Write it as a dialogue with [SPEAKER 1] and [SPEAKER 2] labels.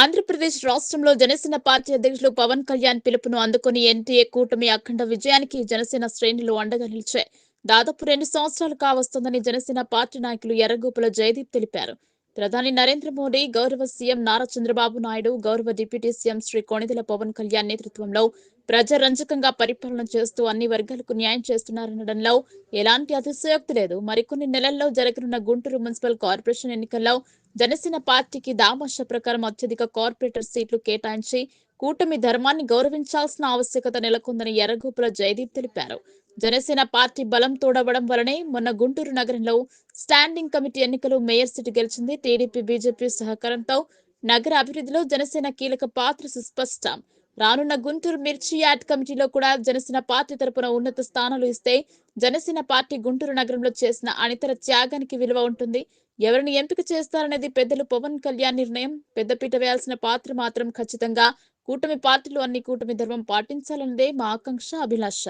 [SPEAKER 1] ఆంధ్రప్రదేశ్ రాష్ట్రంలో జనసేన పార్టీ అధ్యక్షులు పవన్ కళ్యాణ్ పిలుపును అందుకుని ఎన్టీఏ కూటమి అఖండ విజయానికి జనసేన శ్రేణులు అండగా నిలిచాయి. దాదాపు రెండు సంవత్సరాలు కావస్తుందని జనసేన పార్టీ నాయకులు ఎర్రగోపుల జయదీప్ తెలిపారు. ప్రధాని నరేంద్ర మోడీ గౌరవ సీఎం నారా చంద్రబాబు నాయుడు గౌరవ డిప్యూటీ సీఎం శ్రీ కొణిదెల పవన్ కళ్యాణ్ నేతృత్వంలో ప్రజారంజకంగా పరిపాలన చేస్తూ అన్ని వర్గాలకు న్యాయం చేస్తున్నారనడంలో ఎలాంటి అతిశయోక్తి లేదు. మరికొన్ని నెలల్లో జరగనున్న గుంటూరు మున్సిపల్ కార్పొరేషన్ ఎన్నికల్లో జనసేన పార్టీకి దామాష ప్రకారం అత్యధిక కార్పొరేటర్ సీట్లు కేటాయించి కూటమి ధర్మాన్ని గౌరవించాల్సిన ఆవశ్యకత నెలకొందని ఎర్రగోపుల జయదీప్ తెలిపారు. జనసేన పార్టీ బలం తోడవడం వలనే మొన్న గుంటూరు నగరంలో స్టాండింగ్ కమిటీ ఎన్నికలు మేయర్ సీటు గెలిచింది. టీడీపీ బీజేపీ సహకారంతో నగర అభివృద్ధిలో జనసేన కీలక పాత్ర సుస్పష్టం. రానున్న గుంటూరు మిర్చి యాడ్ కమిటీలో కూడా జనసేన పార్టీ తరపున ఉన్నత స్థానాలు ఇస్తే జనసేన పార్టీ గుంటూరు నగరంలో చేసిన అనితర త్యాగానికి విలువ ఉంటుంది. ఎవరిని ఎంపిక చేస్తారనేది పెద్దలు పవన్ కళ్యాణ్ నిర్ణయం. పెద్దపీట వేయాల్సిన పాత్ర మాత్రం ఖచ్చితంగా కూటమి పార్టీలు అన్ని కూటమి ధర్మం పాటించాలన్నదే మా ఆకాంక్ష అభిలాష.